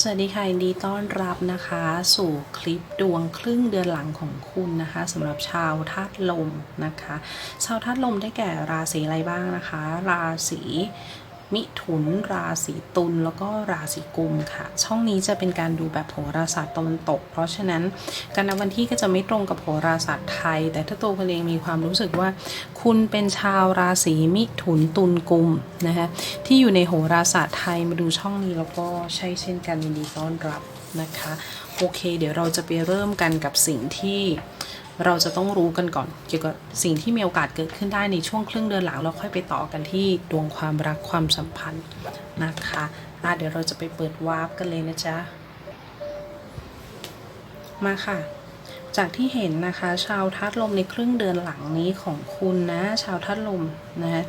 สวัสดีค่ะยินดีต้อนรับนะคะ สู่คลิปดวงครึ่งเดือนหลังของคุณนะคะสำหรับชาวธาตุลมนะคะ ชาวธาตุลมได้แก่ราศีอะไรบ้างนะคะ ราศี มิถุน ราศีตุลแล้วก็ราศีกุมค่ะ ช่องนี้จะเป็นการดูแบบโหราศาสตร์ตะวันตก เพราะฉะนั้นการนับวันที่ก็จะไม่ตรงกับโหราศาสตร์ไทย แต่ถ้าตัวคุณเองมีความรู้สึกว่า คุณเป็นชาวราศีมิถุนตุลกุมนะคะที่อยู่ในโหราศาสตร์ไทยมาดูช่องนี้แล้วก็ใช่เช่นกันยินดีต้อนรับนะคะ โอเค เดี๋ยวเราจะไปเริ่มกันกับสิ่งที่ เราจะต้องรู้กันก่อน เกี่ยวกับสิ่งที่มีโอกาสเกิดขึ้นได้ในช่วงครึ่งเดือนหลังเราค่อยไปต่อกันที่ดวงความรักความสัมพันธ์นะคะอะเดี๋ยวเราจะไปเปิดวาร์ปกันเลยนะจ๊ะ มาค่ะ จากที่เห็นนะคะ ชาวทัดลมในครึ่งเดือนหลังนี้ของคุณนะ ชาวทัดลมนะคะ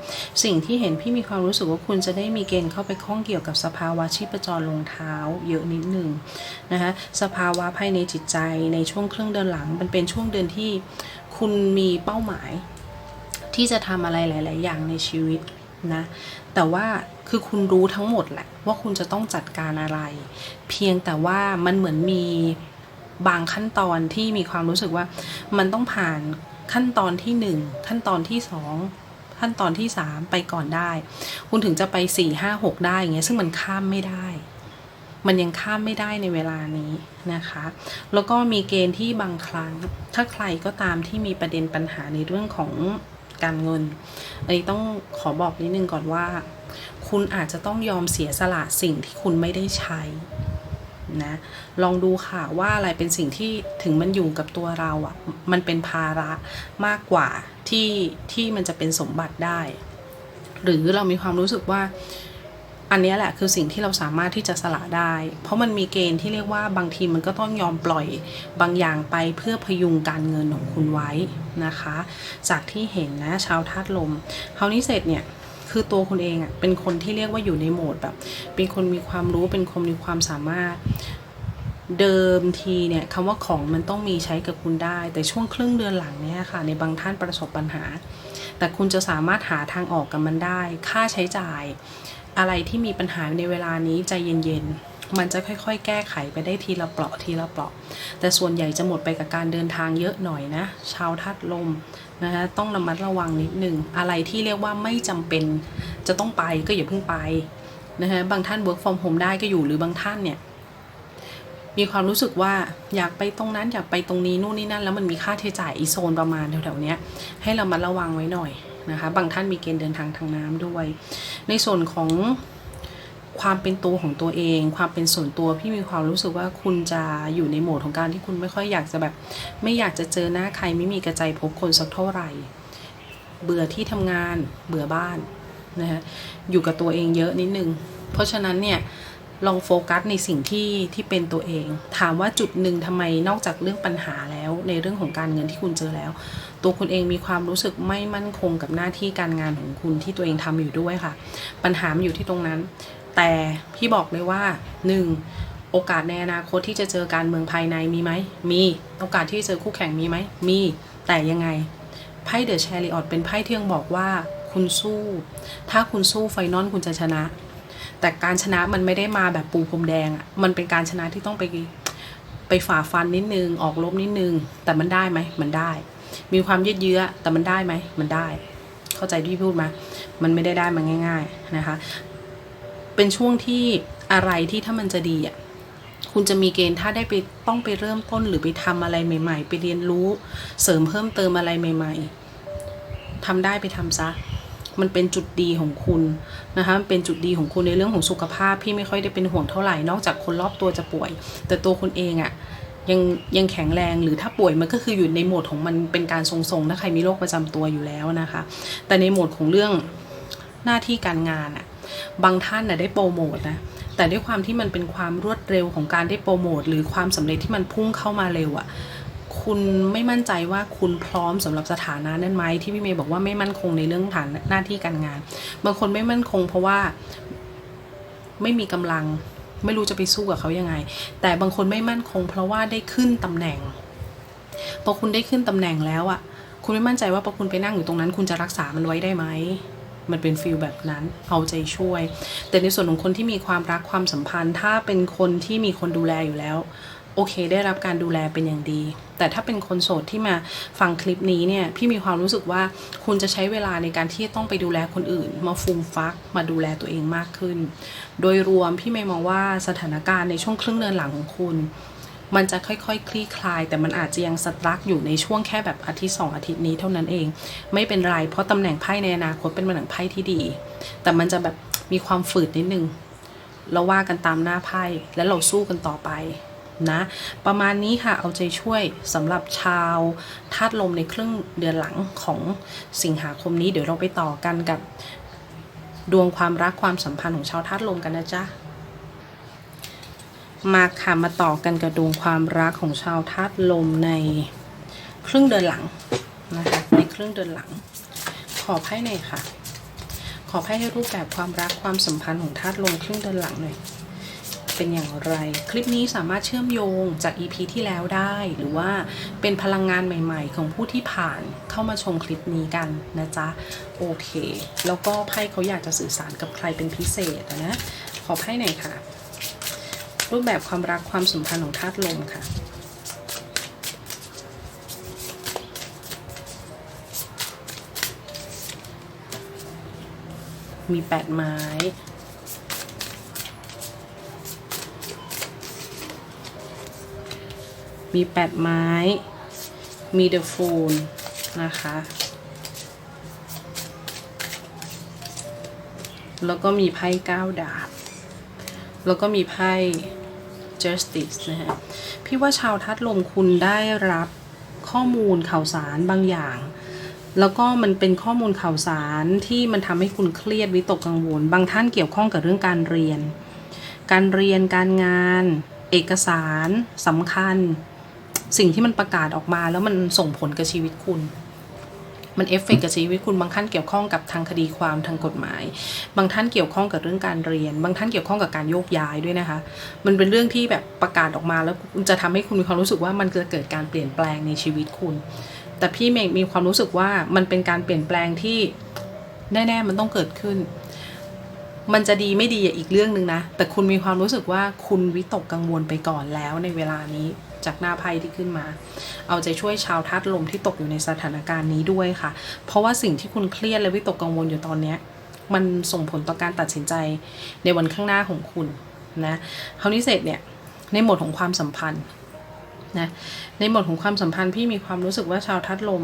สิ่งที่เห็นพี่มีความรู้สึกว่าคุณจะได้มีเกณฑ์เข้าไปข้องเกี่ยวกับสภาวะชีพจรลงเท้าเยอะนิดหนึ่งนะคะสภาวะภายในจิตใจในช่วงครึ่งเดือนหลัง มันเป็นช่วงเดือนที่คุณมีเป้าหมาย ที่จะทำอะไรหลาย ๆ อย่างในชีวิตนะแต่ว่าคือคุณรู้ทั้งหมดแหละว่าคุณจะต้องจัดการอะไร เพียงแต่ว่ามันเหมือนมี บางขั้นตอนที่มีความรู้สึกว่ามันต้องผ่านขั้นตอนที่หนึ่งขั้นตอนที่สองขั้นตอนที่สามไปก่อนได้ คุณถึงจะไปสี่ห้าหกได้อย่างเงี้ยซึ่งมันข้ามไม่ได้ มันยังข้ามไม่ได้ในเวลานี้นะคะ แล้วก็มีเกณฑ์ที่บางครั้ง ถ้าใครก็ตามที่มีประเด็นปัญหาในเรื่องของการเงินอันนี้ต้องขอบอกนิดนึงก่อนว่า คุณอาจจะต้องยอมเสียสละสิ่งที่คุณไม่ได้ใช้ นะ ลองดูค่ะว่าอะไรเป็นสิ่งที่ถึงมันอยู่กับตัวเราอะ่ะ มันเป็นภาระมากกว่าที่ที่มันจะเป็นสมบัติได้ หรือเรามีความรู้สึกว่า อันนี้แหละคือสิ่งที่เราสามารถที่จะสละได้ เพราะมันมีเกณฑ์ที่เรียกว่าบางทีมันก็ต้องยอมปล่อยบางอย่างไปเพื่อพยุงการเงินของคุณไว้นะคะ จากที่เห็นนะชาวธาตุลมคราวนี้เสร็จเนี่ย คือตัวคุณเองอะ่ะเป็นคนที่เรียกว่าอยู่ในโหมดแบบ เป็นคนมีความรู้เป็นคนมีความสามารถ เดิมทีเนี่ยคำว่าของมันต้องมีใช้กับคุณได้ แต่ช่วงครึ่งเดือนหลังเนี่ยค่ะ ในบางท่านประสบปัญหา แต่คุณจะสามารถหาทางออกกับมันได้ ค่าใช้จ่าย อะไรที่มีปัญหาในเวลานี้ใจเย็นๆมันจะค่อยๆ แก้ไขไปได้ทีละเปราะทีละเปราะ แต่ส่วนใหญ่จะหมดไปกับการเดินทางเยอะหน่อยนะ ชาวทัดลม นะคะต้องระมัดระวังนิดนึงอะไรที่เรียกว่าไม่จำเป็นจะต้องไปก็อย่าเพิ่งไปนะคะบางท่าน work from home ได้ก็อยู่หรือบางท่านเนี่ยมีความรู้สึกว่าอยากไปตรงนั้นอยากไปตรงนี้นู่นนี่นั่น แล้วมันมีค่าใช้จ่ายอีโซนประมาณแถวๆนี้ให้เรามาระวังไว้หน่อยนะคะบางท่านมีเกณฑ์เดินทางทางน้ำด้วย ในส่วนของ ความเป็นตัวของตัวเอง ความเป็นส่วนตัวพี่มีความรู้สึกว่าคุณจะอยู่ในโหมดของการที่คุณไม่ค่อยอยากจะแบบ ไม่อยากจะเจอหน้าใครไม่มีกระใจพบคนสักเท่าไหร่ เบื่อที่ทำงานเบื่อบ้านนะคะอยู่กับตัวเองเยอะนิดนึง เพราะฉะนั้นเนี่ยลองโฟกัสในสิ่งที่ที่เป็นตัวเอง ถามว่าจุดหนึ่งทำไมนอกจากเรื่องปัญหาแล้ว ในเรื่องของการเงินที่คุณเจอแล้ว ตัวคุณเองมีความรู้สึกไม่มั่นคงกับหน้าที่การงานของคุณที่ตัวเองทำอยู่ด้วยค่ะ ปัญหามันอยู่ที่ตรงนั้น แต่พี่บอกเลยว่าหนึ่งโอกาสในอนาคตที่จะเจอการเมืองภายในมีไหม มี โอกาสที่จะเจอคู่แข่งมีไหม มี แต่ยังไง ไพ่เดอะแชริออตเป็นไพ่เที่ยงบอกว่าคุณสู้ ถ้าคุณสู้ไฟนอลคุณจะชนะ แต่การชนะมันไม่ได้มาแบบปูพรมแดงอะ่ะมันเป็นการชนะที่ต้องไปไปฝ่าฟันนิดนึง ออกลบนิดนึง แต่มันได้ไหม มันได้ มีความยืดเยื้อ แต่มันได้ไหม มันได้ เข้าใจที่พูดไหมมันไม่ได้ได้มาง่าย ๆ นะคะ เป็นช่วงที่อะไรที่ถ้ามันจะดีอะคุณจะมีเกณฑ์ถ้าได้ไปต้องไปเริ่มต้นหรือไปทำอะไรใหม่ ๆ ไปเรียนรู้เสริมเพิ่มเติมอะไรใหม่ ๆทำได้ไปทำซะ มันเป็นจุดดีของคุณนะคะมันเป็นจุดดีของคุณในเรื่องของสุขภาพพี่ไม่ค่อยได้เป็นห่วงเท่าไหร่นอกจากคนรอบตัวจะป่วย แต่ตัวคุณเองอะ่ะยังยังแข็งแรงหรือถ้าป่วยมันก็คืออยู่ในโหมดของมันเป็นการทรงๆถ้าใครมีโรคประจำตัวอยู่แล้วนะคะ แต่ในโหมดของเรื่องหน้าที่การงานอะ่ะ บางท่านน่ะได้โปรโมทนะแต่ด้วยความที่มันเป็นความรวดเร็วของการได้โปรโมทหรือความสำเร็จที่มันพุ่งเข้ามาเร็วอะ่ะคุณไม่มั่นใจว่าคุณพร้อมสำหรับสถานะนั้นไหมที่พี่เมย์บอกว่าไม่มั่นคงในเรื่องฐานหน้าที่การงาน บางคนไม่มั่นคงเพราะว่าไม่มีกำลังไม่รู้จะไปสู้กับเขายังไง แต่บางคนไม่มั่นคง เพราะว่าได้ขึ้นตำแหน่งพอคุณได้ขึ้นตำแหน่งแล้วอะคุณไม่มั่นใจว่าพอคุณไปนั่งอยู่ตรงนั้น คุณจะรักษามันไว้ได้ไหม มันเป็นฟิลแบบนั้นเอาใจช่วย แต่ในส่วนของคนที่มีความรักความสัมพันธ์ ถ้าเป็นคนที่มีคนดูแลอยู่แล้ว โอเค ได้รับการดูแลเป็นอย่างดี แต่ถ้าเป็นคนโสดที่มาฟังคลิปนี้เนี่ยพี่มีความรู้สึกว่าคุณจะใช้เวลาในการที่ต้องไปดูแลคนอื่น มาฟูมฟัก มาดูแลตัวเองมากขึ้น โดยรวมพี่ไม่มองว่าสถานการณ์ในช่วงครึ่งเดือนหลังของคุณ มันจะค่อยๆคลี่คลาย แต่มันอาจจะยังสตรักอยู่ในช่วงแค่แบบอาทิตย์สองอาทิตย์นี้เท่านั้นเอง ไม่เป็นไร เพราะตำแหน่งไพ่ในอนาคตเป็นตำแหน่งไพ่ที่ดี แต่มันจะแบบมีความฝืดนิดนึงเราว่ากันตามหน้าไพ่แล้วเราสู้กันต่อไปนะประมาณนี้ค่ะเอาใจช่วยสำหรับชาวธาตุลมในครึ่งเดือนหลังของสิงหาคมนี้เดี๋ยวเราไปต่อกันกับ ดวงความรักความสัมพันธ์ของชาวธาตุลมกันนะจ๊ะ มาค่ะมาต่อกันกับดวงความรักของชาวธาตุลมในครึ่งเดือนหลังนะคะในครึ่งเดือนหลัง ขอไพ่หน่อยค่ะ ขอไพ่ให้รูปแบบความรักความสัมพันธ์ของธาตุลมครึ่งเดือนหลังหน่อยเป็นอย่างไร คลิปนี้สามารถเชื่อมโยงจาก EP ที่แล้วได้ หรือว่าเป็นพลังงานใหม่ๆ ของผู้ที่ผ่านเข้ามาชมคลิปนี้กันนะจ๊ะ โอเค แล้วก็ไพ่เขาอยากจะสื่อสารกับใครเป็นพิเศษนะ ขอไพ่หน่อยค่ะ รูปแบบความรักความสัมพันธ์ของธาตุลมค่ะ มีแปดไม้มีแปดไม้ มีเดอะฟูลนะคะ แล้วก็มีไพ่เก้าดาบ แล้วก็มีไพ่ justice นะฮะพี่ว่าชาวทัดลมคุณได้รับข้อมูลข่าวสารบางอย่าง แล้วก็มันเป็นข้อมูลข่าวสารที่มันทำให้คุณเครียดวิตกกังวล บางท่านเกี่ยวข้องกับเรื่องการเรียน การเรียนการงาน เอกสารสำคัญ สิ่งที่มันประกาศออกมาแล้วมันส่งผลกับชีวิตคุณ มันเอฟเฟกต์กับชีวิตคุณบางท่านเกี่ยวข้องกับทางคดีความทางกฎหมาย บางท่านเกี่ยวข้องกับเรื่องการเรียน บางท่านเกี่ยวข้องกับการโยกย้ายด้วยนะคะ มันเป็นเรื่องที่แบบประกาศออกมาแล้วจะทำให้คุณมีความรู้สึกว่ามันจะเกิดการเปลี่ยนแปลงในชีวิตคุณ แต่พี่เมย์มีความรู้สึกว่ามันเป็นการเปลี่ยนแปลงที่แน่ ๆ มันต้องเกิดขึ้น มันจะดีไม่ดีอะอีกเรื่องหนึ่งนะ แต่คุณมีความรู้สึกว่าคุณวิตกกังวลไปก่อนแล้วในเวลานี้ จากหน้าไพ่ที่ขึ้นมา เอาใจช่วยชาวธาตุลมที่ตกอยู่ในสถานการณ์นี้ด้วยค่ะ เพราะว่าสิ่งที่คุณเครียดและวิตกกังวลอยู่ตอนนี้มันส่งผลต่อการตัดสินใจในวันข้างหน้าของคุณนะคราวนี้เสร็จเนี่ยในหมดของความสัมพันธ์นะในหมดของความสัมพันธ์พี่มีความรู้สึกว่าชาวธาตุลม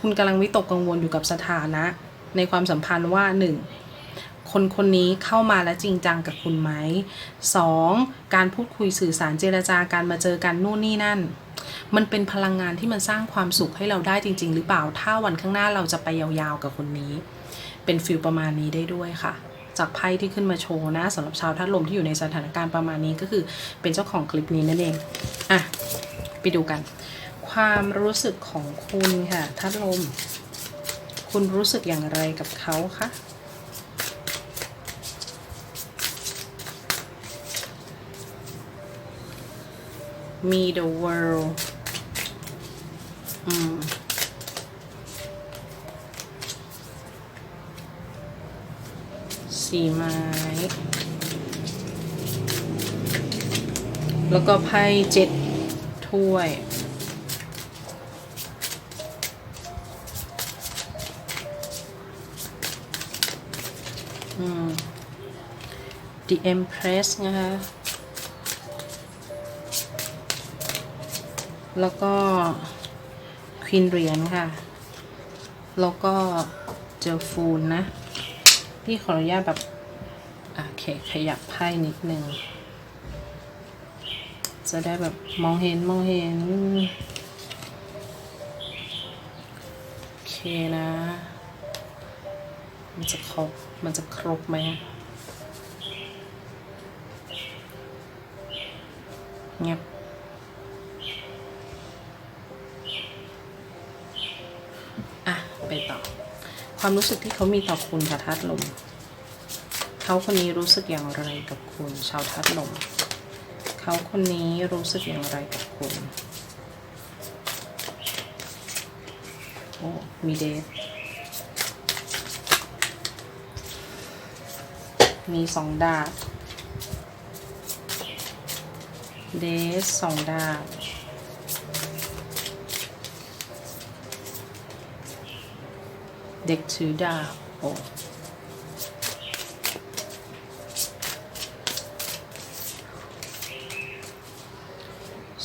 คุณกำลังวิตกกังวลอยู่กับสถานะ ในความสัมพันธ์ว่าหนึ่ง คนคนนี้เข้ามาแล้วจริงจังกับคุณไหมสองการพูดคุยสื่อสารเจรจาการมาเจอกันนู่นนี่นั่น มันเป็นพลังงานที่มันสร้างความสุขให้เราได้จริง ๆ หรือเปล่า ถ้าวันข้างหน้าเราจะไปยาวๆกับคนนี้ เป็นฟิลประมาณนี้ได้ด้วยค่ะ จากไพ่ที่ขึ้นมาโชว์นะสำหรับชาวธาตุลมที่อยู่ในสถานการณ์ประมาณนี้ก็คือเป็นเจ้าของคลิปนี้นั่นเอง อะ ไปดูกัน ความรู้สึกของคุณค่ะธาตุลม คุณรู้สึกอย่างไรกับเขาคะ มี the world อืมสีไม้ แล้วก็ไพ่เจ็ดถ้วย อืม The Empress นะคะ แล้วก็ควีนเหรียญค่ะ แล้วก็เจอฟูลนะ พี่ขออนุญาตแบบอะโอเคขยับไพ่นิดนึง จะได้แบบมองเห็นมองเห็น โอเคนะ มันจะครบ มันจะครบไหมเงียบ ความรู้สึกที่เขามีต่อคุณค่ะทัดลม เขาคนนี้รู้สึกอย่างไรกับคุณ ชาวทัดลม เขาคนนี้รู้สึกอย่างไรกับคุณโอ้มีเดทมีสองดาบเดสสองดาบ เด็กถือดาบโอ้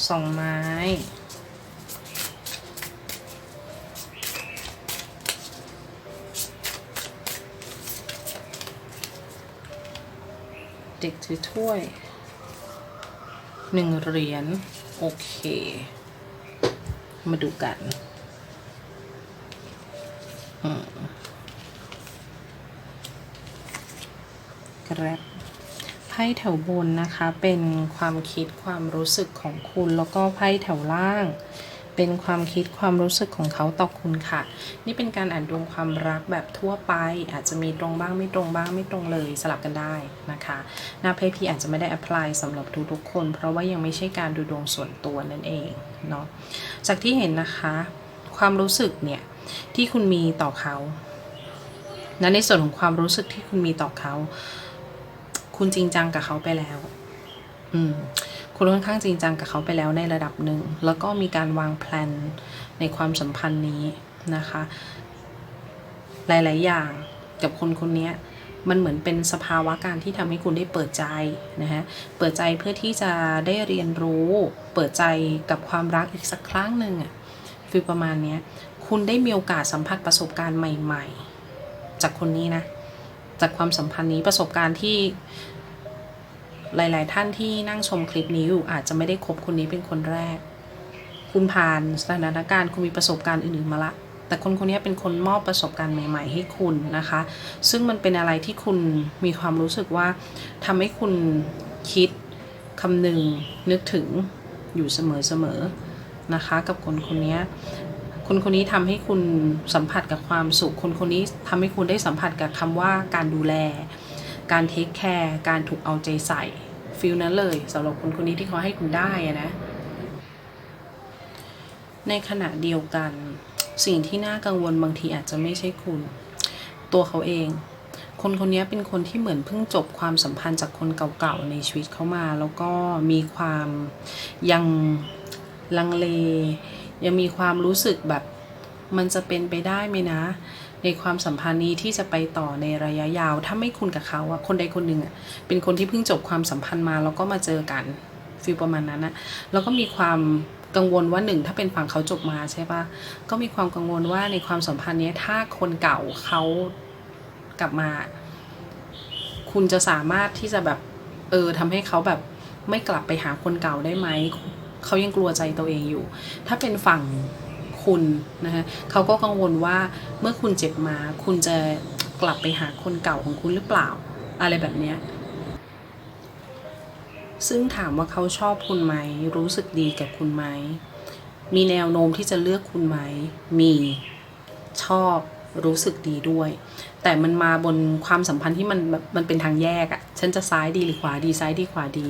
สองไม้เด็กถือถ้วยหนึ่งเหรียญ โอเค มาดูกัน กระบไพ่แถวบนนะคะ เป็นความคิดความรู้สึกของคุณ แล้วก็ไพ่แถวล่าง เป็นความคิดความรู้สึกของเขาต่อคุณค่ะ นี่เป็นการอ่านดวงความรักแบบทั่วไป อาจจะมีตรงบ้างไม่ตรงบ้างไม่ตรงเลยสลับกันได้นะคะหน้าเพจพี่อาจจะไม่ได้แอพพลายสำหรับทุกๆคน เพราะว่ายังไม่ใช่การดูดวงส่วนตัวนั่นเองเนาะจากที่เห็นนะคะ ความรู้สึกเนี่ย ที่คุณมีต่อเขานะในส่วนของความรู้สึกที่คุณมีต่อเขา คุณจริงจังกับเขาไปแล้ว อืม คุณค่อนข้างจริงจังกับเขาไปแล้วในระดับหนึ่ง แล้วก็มีการวางแผนในความสัมพันธ์นี้นะคะ หลาย ๆ อย่างกับคนคนนี้มันเหมือนเป็นสภาวะการที่ทำให้คุณได้เปิดใจนะฮะ เปิดใจเพื่อที่จะได้เรียนรู้ เปิดใจกับความรักอีกสักครั้งหนึ่งอะ ฟีลประมาณเนี้ย คุณได้มีโอกาสสัมผัสประสบการณ์ใหม่ ๆ จากคนนี้นะ จากความสัมพันธ์นี้ประสบการณ์ที่หลาย ๆ ท่านที่นั่งชมคลิปนี้อยู่อาจจะไม่ได้คบคนนี้เป็นคนแรก คุณผ่านสถานการณ์คุณมีประสบการณ์อื่น ๆ มาละ แต่คนคนนี้เป็นคนมอบประสบการณ์ใหม่ ๆ ให้คุณนะคะ ซึ่งมันเป็นอะไรที่คุณมีความรู้สึกว่าทำให้คุณคิดคำนึงนึกถึงอยู่เสมอ ๆ นะคะ กับคนคนนี้คนคนนี้ทำให้คุณสัมผัสกับความสุข คนคนนี้ทำให้คุณได้สัมผัสกับคำว่าการดูแล การเทคแคร์การถูกเอาใจใส่ฟิลนั้นเลยสำหรับคนคนนี้ที่เขาให้คุณได้อะนะในขณะเดียวกัน สิ่งที่น่ากังวลบางทีอาจจะไม่ใช่คุณ ตัวเขาเอง คนคนนี้เป็นคนที่เหมือนเพิ่งจบความสัมพันธ์จากคนเก่าๆในชีวิตเขามา แล้วก็มีความยัง ลังเล ยังมีความรู้สึกแบบมันจะเป็นไปได้ไหมนะ ในความสัมพันธ์นี้ที่จะไปต่อในระยะยาว ถ้าไม่คุณกับเขาอะคนใดคนหนึ่งอะเป็นคนที่เพิ่งจบความสัมพันธ์มาแล้วก็มาเจอกันฟีลประมาณนั้นอะแล้วก็มีความกังวลว่าหนึ่งถ้าเป็นฝั่งเขาจบมาใช่ปะก็มีความกังวลว่าในความสัมพันธ์นี้ถ้าคนเก่าเขากลับมา คุณจะสามารถที่จะแบบเออทำให้เขาแบบไม่กลับไปหาคนเก่าได้ไหม เขายังกลัวใจตัวเองอยู่ ถ้าเป็นฝั่งคุณนะคะเขาก็กังวลว่าเมื่อคุณเจ็บมา คุณจะกลับไปหาคนเก่าของคุณหรือเปล่า อะไรแบบเนี้ยซึ่งถามว่าเขาชอบคุณไหม รู้สึกดีกับคุณไหม มีแนวโน้มที่จะเลือกคุณไหม มีชอบรู้สึกดีด้วย แต่มันมาบนความสัมพันธ์ที่มันแบบมันเป็นทางแยกอะ่ะ ฉันจะซ้ายดีหรือขวาดีซ้ายดีขวาดี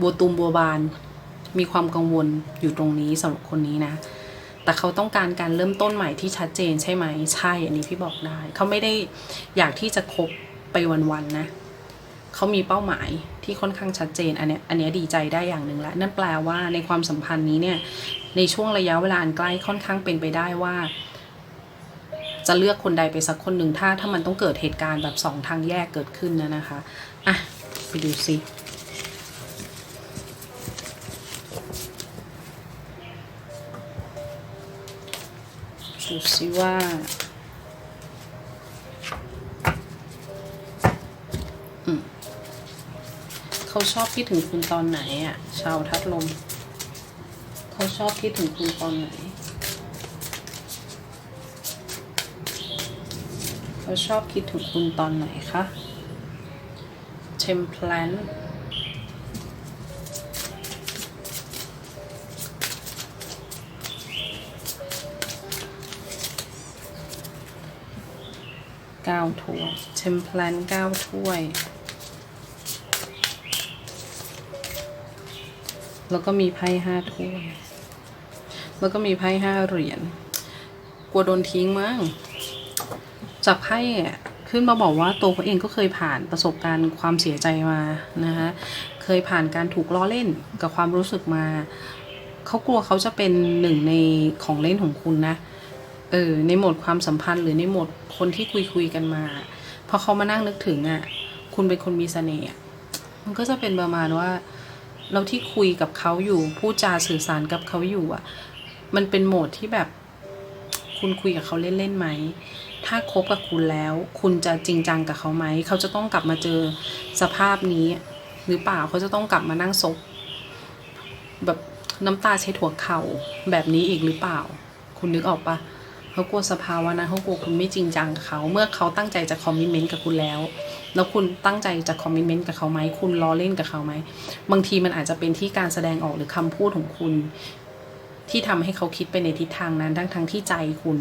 บัวตูมบัวบาน มีความกังวลอยู่ตรงนี้สำหรับคนนี้นะ แต่เขาต้องการการเริ่มต้นใหม่ที่ชัดเจนใช่ไหม ใช่ อันนี้พี่บอกได้ เขาไม่ได้อยากที่จะคบไปวันๆนะ เขามีเป้าหมายที่ค่อนข้างชัดเจน อันเนี้ยอันเนี้ยดีใจได้อย่างหนึ่งแล้ว นั่นแปลว่าในความสัมพันธ์นี้เนี่ย ในช่วงระยะเวลาอันใกล้ค่อนข้างเป็นไปได้ว่า จะเลือกคนใดไปสักคนหนึ่งถ้าถ้ามันต้องเกิดเหตุการณ์แบบสองทางแยกเกิดขึ้นนะนะคะ อะ ไปดูซิ ดูสิว่า เขาชอบคิดถึงคุณตอนไหนอะ ชาวทัดลม เขาชอบคิดถึงคุณตอนไหน เขาชอบคิดถึงคุณตอนไหนคะ เทมเพลน 9 ถ้วยเชมเพลัน9 ถ้วย แล้วก็มีไพ่5ถ้วย แล้วก็มีไพ่5เหรียญ กลัวโดนทิ้งมั้งจากไพ่ขึ้นมาบอกว่าตัวเขาเองก็เคยผ่านประสบการณ์ความเสียใจมานะคะเคยผ่านการถูกล้อเล่นกับความรู้สึกมา เขากลัวเขาจะเป็นหนึ่งในของเล่นของคุณนะ เออในโหมดความสัมพันธ์หรือในโหมดคนที่คุยคุยกันมาพอเขามานั่งนึกถึงอะ่ะ คุณเป็นคนมีเสน่ห์อะมันก็จะเป็นประมาณว่า เราที่คุยกับเขาอยู่พูดจาสื่อสารกับเขาอยู่อะ่ะ มันเป็นโหมดที่แบบ คุณคุยกับเขาเล่นๆไหมถ้าคบกับคุณแล้ว คุณจะจริงจังกับเขาไหม เขาจะต้องกลับมาเจอสภาพนี้ หรือเปล่าเขาจะต้องกลับมานั่งซบแบบน้ำตาใช้ถั่วเข่าแบบนี้อีกหรือเปล่า คุณนึกออกปะ เขากลัวสภาวะนั้นเขากลัวคุณไม่จริงจังกับเขา เมื่อเขาตั้งใจจะคอมมิชเมนต์กับคุณแล้ว แล้วคุณตั้งใจจะคอมมิชเมนต์กับเขาไหมคุณล้อเล่นกับเขาไหมบางทีมันอาจจะเป็นที่การแสดงออกหรือคำพูดของคุณ ที่ทำให้เขาคิดไปในทิศทางนั้นทั้งทั้งที่ใจคุณ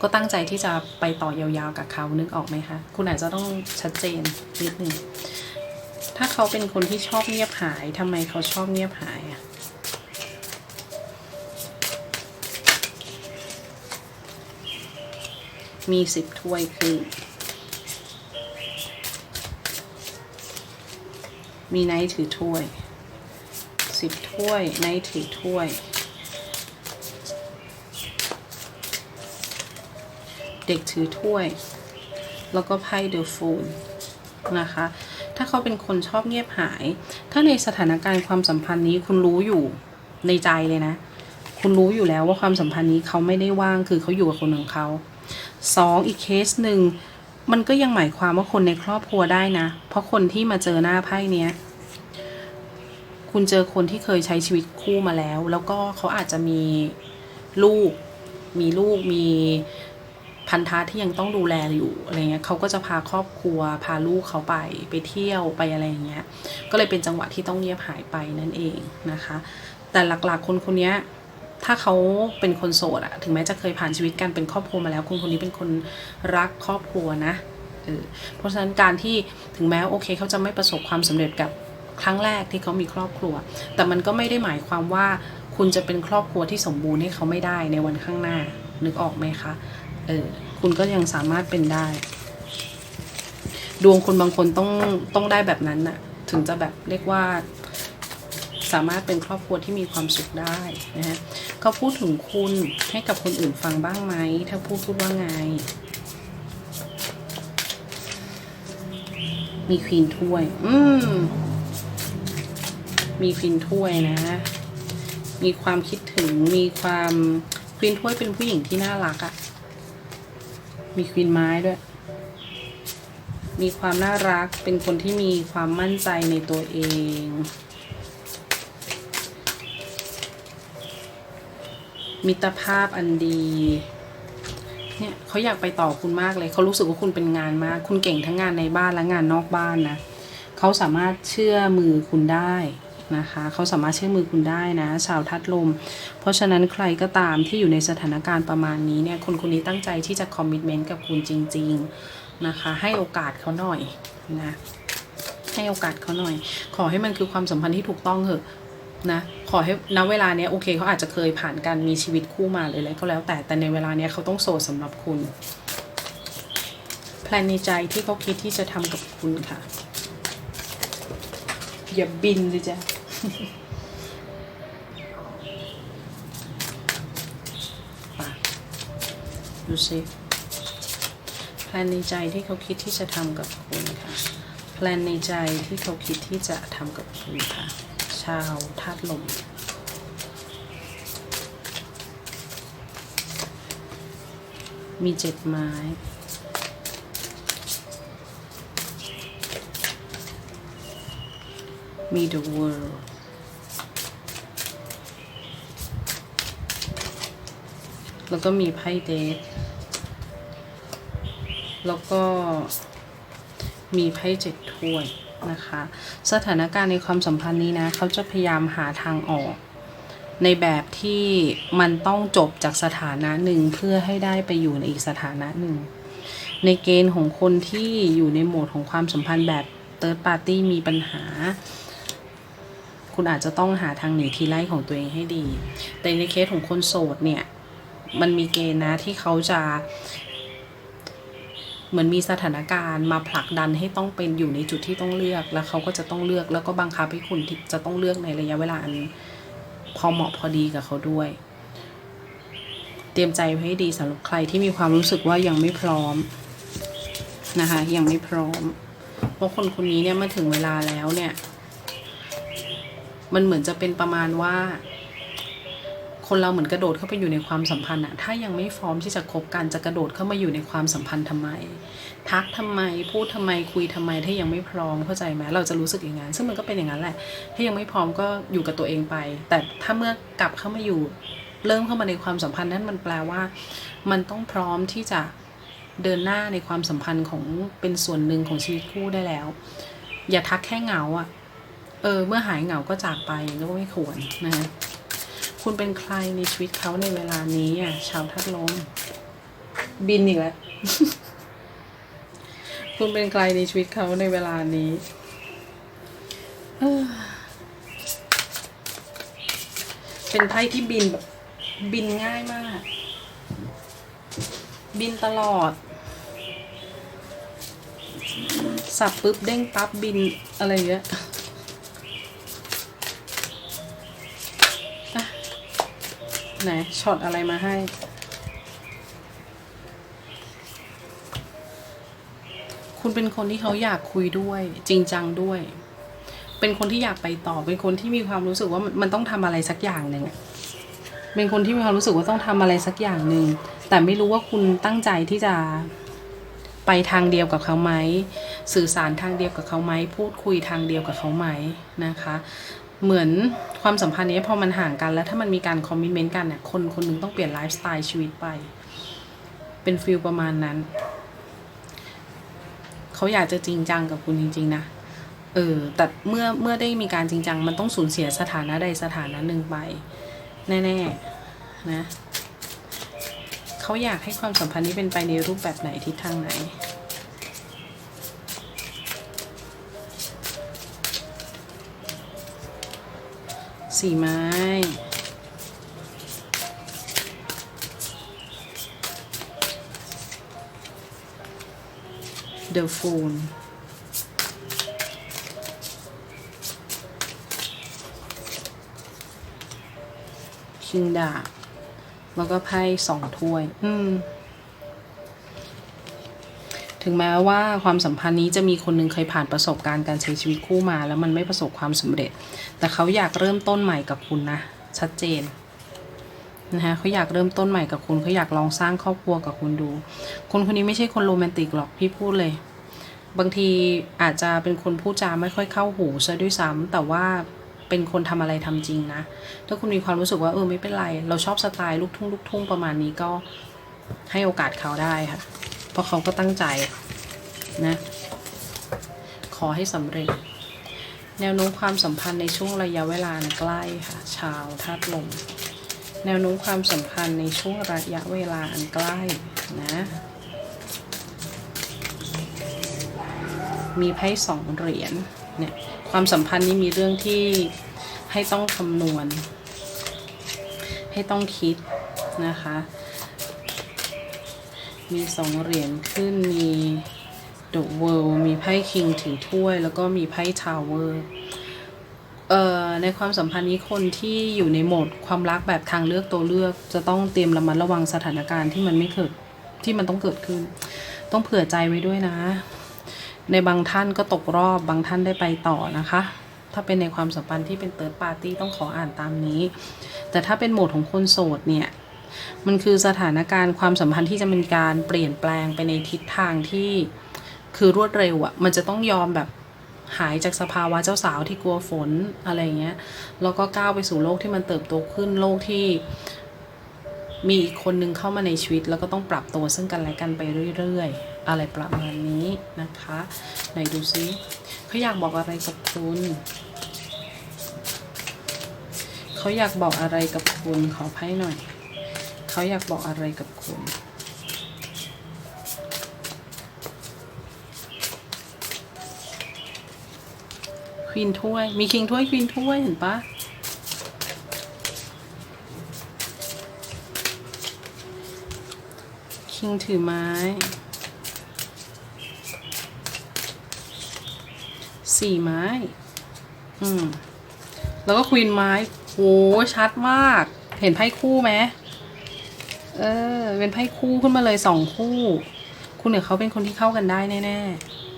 ก็ตั้งใจที่จะไปต่อยาวๆกับเขานึกออกไหมคะคุณอาจจะต้องชัดเจนนิดหนึ่งถ้าเขาเป็นคนที่ชอบเงียบหายทำไมเขาชอบเงียบหายอะ มีสิบถ้วยขึ้น มีไนท์ถือถ้วยสิบถ้วยไนท์ถือถ้วย เด็กถือถ้วย แล้วก็ไพ่เดอะฟูลนะคะ ถ้าเขาเป็นคนชอบเงียบหาย ถ้าในสถานการณ์ความสัมพันธ์นี้คุณรู้อยู่ในใจเลยนะ คุณรู้อยู่แล้วว่าความสัมพันธ์นี้เขาไม่ได้ว่าง คือเขาอยู่กับคนของเขา สองอีกเคสหนึ่งมันก็ยังหมายความว่าคนในครอบครัวได้นะ เพราะคนที่มาเจอหน้าไพ่เนี้ย คุณเจอคนที่เคยใช้ชีวิตคู่มาแล้ว แล้วก็เขาอาจจะมีลูก มีลูกมีพันธะที่ยังต้องดูแลอยู่อะไรเงี้ยเขาก็จะพาครอบครัว พาลูกเขาไปไปเที่ยวไปอะไรอย่างเงี้ย ก็เลยเป็นจังหวะที่ต้องเงียบหายไปนั่นเองนะคะ แต่หลักๆคนคนนี้ ถ้าเขาเป็นคนโสดอะถึงแม้จะเคยผ่านชีวิตกันเป็นครอบครัวมาแล้ว คุณคนนี้เป็นคนรักครอบครัวนะเพราะฉะนั้นการที่ถึงแม้โอเคเขาจะไม่ประสบความสำเร็จกับครั้งแรกที่เขามีครอบครัว แต่มันก็ไม่ได้หมายความว่าคุณจะเป็นครอบครัวที่สมบูรณ์ให้เขาไม่ได้ในวันข้างหน้า นึกออกไหมคะ เออ คุณก็ยังสามารถเป็นได้ ดวงคนบางคนต้องต้องได้แบบนั้นน่ะ ถึงจะแบบเรียกว่า สามารถเป็นครอบครัวที่มีความสุขได้นะฮะเขาพูดถึงคุณให้กับคนอื่นฟังบ้างไหม ถ้าพูดพูดว่าไง มีควีนถ้วย อืม มีควีนถ้วยนะ มีความคิดถึง มีความควีนถ้วยเป็นผู้หญิงที่น่ารักอะ่ะ มีควีนไม้ด้วยมีความน่ารัก เป็นคนที่มีความมั่นใจในตัวเอง มิตรภาพอันดีเนี่ยเขาอยากไปต่อคุณมากเลยเขารู้สึกว่าคุณเป็นงานมาก คุณเก่งทั้งงานในบ้านและงานนอกบ้านนะเขาสามารถเชื่อมือคุณได้นะคะเขาสามารถเชื่อมือคุณได้นะชาวทัดลม เพราะฉะนั้นใครก็ตามที่อยู่ในสถานการณ์ประมาณนี้เนี่ยคนคนนี้ตั้งใจที่จะคอมมิชเมนต์กับคุณจริง ๆนะคะ ให้โอกาสเขาหน่อยนะให้โอกาสเขาหน่อย ขอให้มันคือความสัมพันธ์ที่ถูกต้องเถอะ นะขอให้ณเวลาเนี้ยโอเคเขาอาจจะเคยผ่านการมีชีวิตคู่มาหรืออะไรก็แล้วแต่แต่ในเวลาเนี้ยเขาต้องโสดสำหรับคุณแพลนในใจที่เขาคิดที่จะทำกับคุณค่ะ อย่าบินเลยจ้ะดูสิแพลนในใจที่เขาคิดที่จะทำกับคุณค่ะแพลนในใจที่เขาคิดที่จะทำกับคุณค่ะาวธาตุลมมีเจ็ดไม้มี the world แล้วก็มีไพ่เดทแล้วก็มีไพ่เจ็ดถ้วย นะคะ สถานการณ์ในความสัมพันธ์นี้นะ เขาจะพยายามหาทางออก ในแบบที่มันต้องจบจากสถานะหนึ่งเพื่อให้ได้ไปอยู่ในอีกสถานะหนึ่ง ในเกณฑ์ของคนที่อยู่ในโหมดของความสัมพันธ์แบบเติร์ดปาร์ตี้มีปัญหา คุณอาจจะต้องหาทางหนีทีไล่ของตัวเองให้ดี แต่ในเคสของคนโสดเนี่ย มันมีเกณฑ์นะที่เขาจะ เหมือนมีสถานการณ์มาผลักดันให้ต้องเป็นอยู่ในจุดที่ต้องเลือก แล้วเขาก็จะต้องเลือกแล้วก็บังคับให้คุณจะต้องเลือกในระยะเวลาอันพอเหมาะพอดีกับเขาด้วย เตรียมใจให้ดีสำหรับใครที่มีความรู้สึกว่ายังไม่พร้อมนะคะยังไม่พร้อม เพราะคนคนนี้เนี่ยมื่อถึงเวลาแล้วเนี่ย มันเหมือนจะเป็นประมาณว่า คนเราเหมือนกระโดดเข้าไปอยู่ในความสัมพันธ์อะถ้ายังไม่พร้อมที่จะคบกันจะกระโดดเข้ามาอยู่ในความสัมพันธ์ทำไม ทักทำไม พูดทำไมคุยทำไม ถ้ายังไม่พร้อมเข้าใจไหมเราจะรู้สึกอย่างนั้นซึ่งมันก็เป็นอย่างนั้นแหละ ถ้ายังไม่พร้อมก็อยู่กับตัวเองไป แต่ถ้าเมื่อกลับเข้ามาอยู่ เริ่มเข้ามาในความสัมพันธ์นั้นมันแปลว่า มันต้องพร้อมที่จะเดินหน้าในความสัมพันธ์ของเป็นส่วนหนึ่งของชีวิตคู่ได้แล้ว อย่าทักแค่เหงาอะเออเมื่อหายเหงาก็จากไปก็ไม่ควรนะคะ คุณเป็นใครในชีวิตเขาในเวลานี้อะชาวทัดลมบินอีกแล้ว คุณเป็นใครในชีวิตเขาในเวลานี้เอ้อเป็นไพ่ที่บินแบบบินง่ายมาก บินตลอด สับปุ๊บเด้งปั๊บบินอะไรเงี้ย ไหนช็อตอะไรมาให้ คุณเป็นคนที่เขาอยากคุยด้วย จริงจังด้วย เป็นคนที่อยากไปต่อ เป็นคนที่มีความรู้สึกว่ามันต้องทำอะไรสักอย่างหนึ่งเป็นคนที่มีความรู้สึกว่าต้องทำอะไรสักอย่างหนึ่งแต่ไม่รู้ว่าคุณตั้งใจที่จะไปทางเดียวกับเขาไหม สื่อสารทางเดียวกับเขาไหม พูดคุยทางเดียวกับเขาไหมนะคะ เหมือนความสัมพันธ์นี้พอมันห่างกันแล้วถ้ามันมีการคอมมิชเมนต์กันเนี่ยคนคนหนึงต้องเปลี่ยนไลฟ์สไตล์ชีวิตไป เป็นฟิลประมาณนั้น เขาอยากจะจริงจังกับคุณจริง ๆ นะ เออ แต่เมื่อเมื่อได้มีการจริงจัง มันต้องสูญเสียสถานะใดสถานะหนึ่งไป แน่ ๆ นะ เขาอยากให้ความสัมพันธ์นี้เป็นไปในรูปแบบไหนทิศทางไหน สี่ไม้ The Fool คิงดาบแล้วก็ไพ่สองถ้วย อืม ถึงแม้ว่าความสัมพันธ์นี้จะมีคนหนึ่งเคยผ่านประสบการณ์การใช้ชีวิตคู่มา แล้วมันไม่ประสบความสำเร็จ แต่เขาอยากเริ่มต้นใหม่กับคุณนะ ชัดเจนนะคะเขาอยากเริ่มต้นใหม่กับคุณเขาอยากลองสร้างครอบครัวกับคุณดู คนคนนี้ไม่ใช่คนโรแมนติกหรอกพี่พูดเลย บางทีอาจจะเป็นคนพูดจาไม่ค่อยเข้าหูซะด้วยซ้ำแต่ว่าเป็นคนทำอะไรทำจริงนะ ถ้าคุณมีความรู้สึกว่าเออไม่เป็นไร เราชอบสไตล์ลูกทุ่งลูกทุ่งประมาณนี้ก็ให้โอกาสเขาได้ค่ะ ราะเขาก็ตั้งใจนะ ขอให้สำเร็จ แนวโน้มความสัมพันธ์ในช่วงระยะเวลาใกล้ค่ะ ชาวธาตุลม แนวโน้มความสัมพันธ์ในช่วงระยะเวลาอันใกล้นะ มีไพ่สองเหรียญเนี่ยความสัมพันธ์นี้มีเรื่องที่ให้ต้องคำนวณ ให้ต้องคิดนะคะ มีสองเหรียญขึ้นมี The World มีไพ่ King ถือถ้วย แล้วก็มีไพ่ Tower เอ่อในความสัมพันธ์นี้คนที่อยู่ในโหมดความรักแบบทางเลือกตัวเลือก จะต้องเตรียมระมัดระวังสถานการณ์ที่มันไม่เกิดที่มันต้องเกิดขึ้น ต้องเผื่อใจไว้ด้วยนะ ในบางท่านก็ตกรอบบางท่านได้ไปต่อนะคะ ถ้าเป็นในความสัมพันธ์ที่เป็นเติร์ดปาร์ตี้ต้องขออ่านตามนี้ แต่ถ้าเป็นโหมดของคนโสดเนี่ย มันคือสถานการณ์ความสัมพันธ์ที่จะเป็นการเปลี่ยนแปลงไปในทิศทางที่คือรวดเร็วอะ่ะมันจะต้องยอมแบบหายจากสภาวะเจ้าสาวที่กลัวฝนอะไรเงี้ย แล้วก็ก้าวไปสู่โลกที่มันเติบโตขึ้นโลกที่มีอีกคนนึงเข้ามาในชีวิต แล้วก็ต้องปรับตัวซึ่งกันและกันไปเรื่อยๆ อะไรประมาณนี้นะคะไหนดูซิเขาอยากบอกอะไรกับคุณเขาอยากบอกอะไรกับคุณขอไพ่หน่อย เขาอยากบอกอะไรกับคุณควีนถ้วย มีคิงถ้วยควีนถ้วยเห็นปะคิงถือไม้สี่ไม้ อืม แล้วก็ควีนไม้โหชัดมาก เห็นไพ่คู่ไหม เออ เป็นไพ่คู่ขึ้นมาเลยสองคู่ คุณเนี่ยเขาเป็นคนที่เข้ากันได้แน่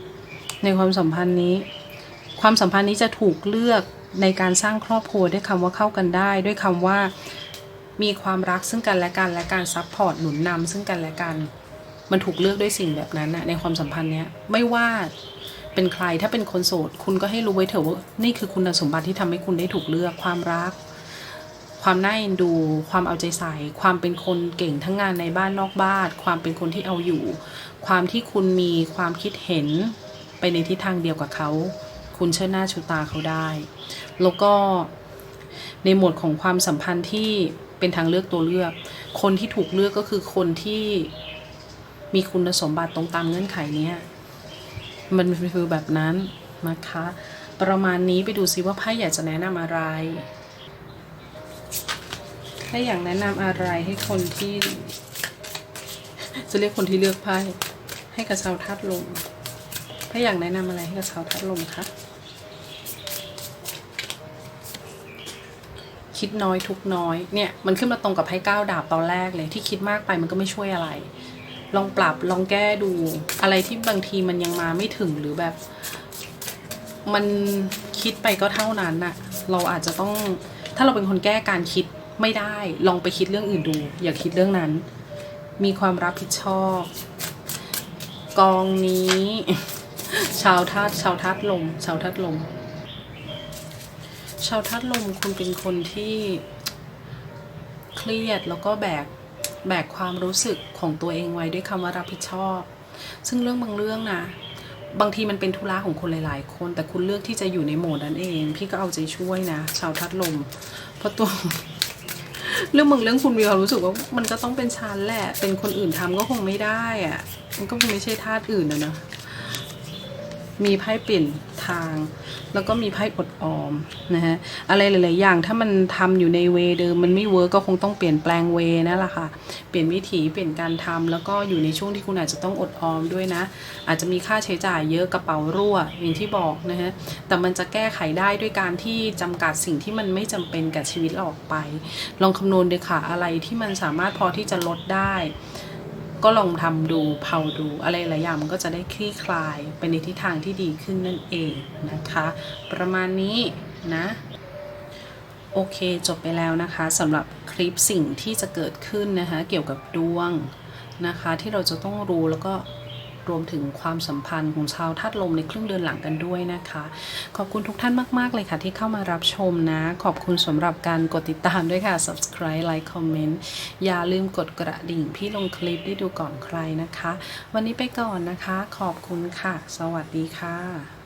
ๆ ในความสัมพันธ์นี้ ความสัมพันธ์นี้จะถูกเลือกในการสร้างครอบครัวด้วยคำว่าเข้ากันได้ ด้วยคำว่ามีความรักซึ่งกันและกันและการซัพพอร์ตหนุนนำซึ่งกันและกัน มันถูกเลือกด้วยสิ่งแบบนั้นนะในความสัมพันธ์เนี้ยไม่ว่าเป็นใครถ้าเป็นคนโสด คุณก็ให้รู้ไว้เถอะว่านี่คือคุณสมบัติที่ทำให้คุณได้ถูกเลือกความรัก ความน่าเอ็นดู ความเอาใจใส่ ความเป็นคนเก่งทั้งงานในบ้านนอกบ้าน ความเป็นคนที่เอาอยู่ ความที่คุณมีความคิดเห็นไปในทิศทางเดียวกับเขา คุณเชื่อหน้าชูตาเขาได้ แล้วก็ในหมวดของความสัมพันธ์ที่เป็นทางเลือกตัวเลือก คนที่ถูกเลือกก็คือคนที่มีคุณสมบัติตรงตามเงื่อนไขเนี้ยมันคือแบบนั้นนะคะ ประมาณนี้ไปดูซิว่าไพ่อยากจะแนะนำอะไร ไพ่อยากแนะนำอะไรให้คนที่ จะเรียกคนที่เลือกไพ่ให้กับชาวธาตุลมไพ่อยากแนะนำอะไรให้กับชาวธาตุลมคะคิดน้อยทุกน้อยเนี่ยมันขึ้นมาตรงกับไพ่ก้าวดาบตอนแรกเลยที่คิดมากไปมันก็ไม่ช่วยอะไร ลองปรับลองแก้ดูอะไรที่บางทีมันยังมาไม่ถึงหรือแบบ มันคิดไปก็เท่านั้นน่ะ เราอาจจะต้องถ้าเราเป็นคนแก้การคิด ไม่ได้ลองไปคิดเรื่องอื่นดู อย่าคิดเรื่องนั้น มีความรับผิดชอบ กองนี้ ชาวธาตุชาวธาตุลม ชาวธาตุลม ชาวธาตุลมคุณเป็นคนที่เครียดแล้วก็แบกแบกความรู้สึกของตัวเองไว้ด้วยคำว่ารับผิดชอบ ซึ่งเรื่องบางเรื่องนะบางทีมันเป็นธุระของคนหลาย ๆ คน แต่คุณเลือกที่จะอยู่ในโหมดนั้นเอง พี่ก็เอาใจช่วยนะ ชาวทัดลม เพราะตัว เรื่องมึงเรื่องคุณมีความรู้สึกว่ามันก็ต้องเป็นชั้นแหละ เป็นคนอื่นทำก็คงไม่ได้อะมันก็คงไม่ใช่ธาตุอื่นนะนะ มีไพ่เปลี่ยนทาง แล้วก็มีไพ่อดออมนะฮะอะไรหลาย ๆ อย่างถ้ามันทำอยู่ในเวเดิมมันไม่เวิร์กก็คงต้องเปลี่ยนแปลงเวนั่นแหละค่ะเปลี่ยนวิถีเปลี่ยนการทำแล้วก็อยู่ในช่วงที่คุณอาจจะต้องอดออมด้วยนะ อาจจะมีค่าใช้จ่ายเยอะกระเป๋ารั่วอย่างที่บอกนะฮะแต่มันจะแก้ไขได้ด้วยการที่จำกัดสิ่งที่มันไม่จำเป็นกับชีวิตเราออกไป ลองคำนวณดูค่ะอะไรที่มันสามารถพอที่จะลดได้ ก็ลองทำดูเผาดูอะไรหลายอย่างมันก็จะได้คลี่คลายไปในทิศทางที่ดีขึ้นนั่นเองนะคะ ประมาณนี้นะโอเคจบไปแล้วนะคะสำหรับคลิปสิ่งที่จะเกิดขึ้นนะคะ เกี่ยวกับดวงนะคะ ที่เราจะต้องรู้แล้วก็ รวมถึงความสัมพันธ์ของชาวธาตุลมในครึ่งเดือนหลังกันด้วยนะคะ ขอบคุณทุกท่านมากๆเลยค่ะ ที่เข้ามารับชมนะ ขอบคุณสำหรับการกดติดตามด้วยค่ะ subscribe like comment อย่าลืมกดกระดิ่งพี่ลงคลิปได้ดูก่อนใครนะคะ วันนี้ไปก่อนนะคะ ขอบคุณค่ะ สวัสดีค่ะ